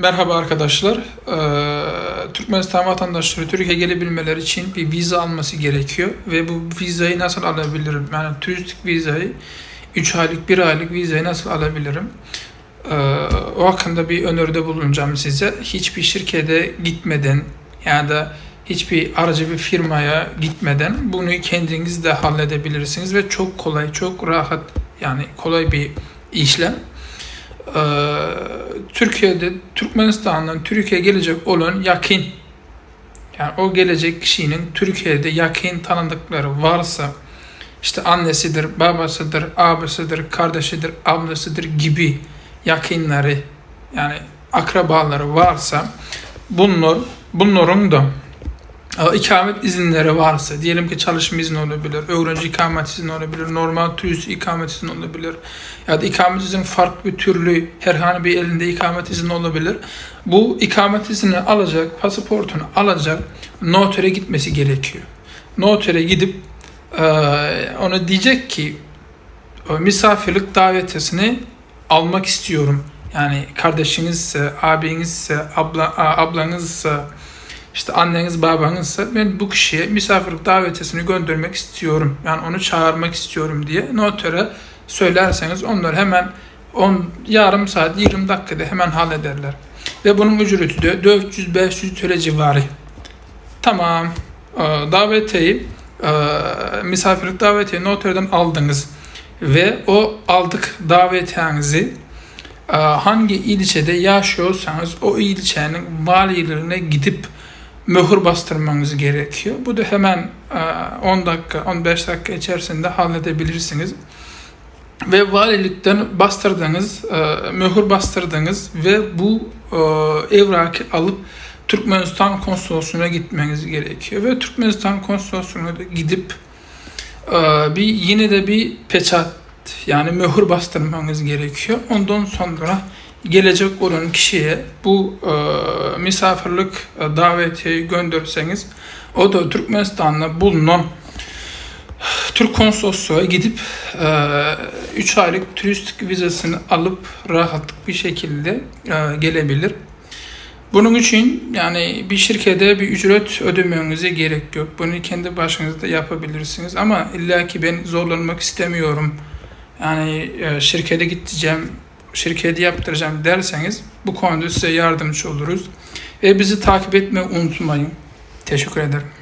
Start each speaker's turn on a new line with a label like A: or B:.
A: Merhaba arkadaşlar. Ee, Türkmenistan vatandaşları Türkiye'ye gelebilmeleri için bir vize alması gerekiyor. Ve bu vizayı nasıl alabilirim? Yani turistik vizayı 3 aylık, 1 aylık vizayı nasıl alabilirim? Ee, o hakkında bir öneride bulunacağım size. Hiçbir şirkete gitmeden ya da hiçbir aracı bir firmaya gitmeden bunu kendiniz de halledebilirsiniz ve çok kolay, çok rahat yani kolay bir işlem. Ee, Türkiye'de Türkmenistan'dan Türkiye'ye gelecek olan yakın yani o gelecek kişinin Türkiye'de yakın tanıdıkları varsa işte annesidir, babasıdır, abisidir, kardeşidir, ablasıdır gibi yakınları yani akrabaları varsa bunlar bunların da ikamet izinleri varsa diyelim ki çalışma izni olabilir, öğrenci ikamet izni olabilir, normal turist ikamet izni olabilir ya da ikamet izni farklı bir türlü herhangi bir elinde ikamet izni olabilir. Bu ikamet izni alacak, pasaportunu alacak, notere gitmesi gerekiyor. Notere gidip e, ona diyecek ki misafirlik davetiyesini almak istiyorum. Yani kardeşinizse, abinizse, abla, ablanızsa, işte anneniz babanızsa ben bu kişiye misafirlik davetiyesini göndermek istiyorum. Yani onu çağırmak istiyorum diye notere söylerseniz onlar hemen 10 yarım saat 20 dakikada hemen hallederler. Ve bunun ücreti de 400-500 TL civarı. Tamam. Ee, Davetiyeyi e, misafirlik davetiye noterden aldınız ve o aldık davetiyenizi e, hangi ilçede yaşıyorsanız o ilçenin valilerine gidip mühür bastırmanız gerekiyor. Bu da hemen e, 10 dakika, 15 dakika içerisinde halledebilirsiniz. Ve valilikten bastırdınız, e, mühür bastırdınız ve bu e, evrakı alıp Türkmenistan konsolosluğuna gitmeniz gerekiyor. Ve Türkmenistan konsolosluğuna da gidip e, bir yine de bir peçat yani mühür bastırmanız gerekiyor. Ondan sonra gelecek olan kişiye bu e, misafirlik e, davetiyeyi gönderseniz o da Türkmenistan'da bulunan Türk konsolosluğuna gidip 3 aylık turistik vizesini alıp rahatlık bir şekilde e, gelebilir. Bunun için yani bir şirkete bir ücret ödemenize gerek yok. Bunu kendi başınızda yapabilirsiniz. Ama illa ki ben zorlanmak istemiyorum. Yani e, şirkete gideceğim, şirketi yaptıracağım derseniz bu konuda size yardımcı oluruz. Ve bizi takip etmeyi unutmayın. Teşekkür ederim.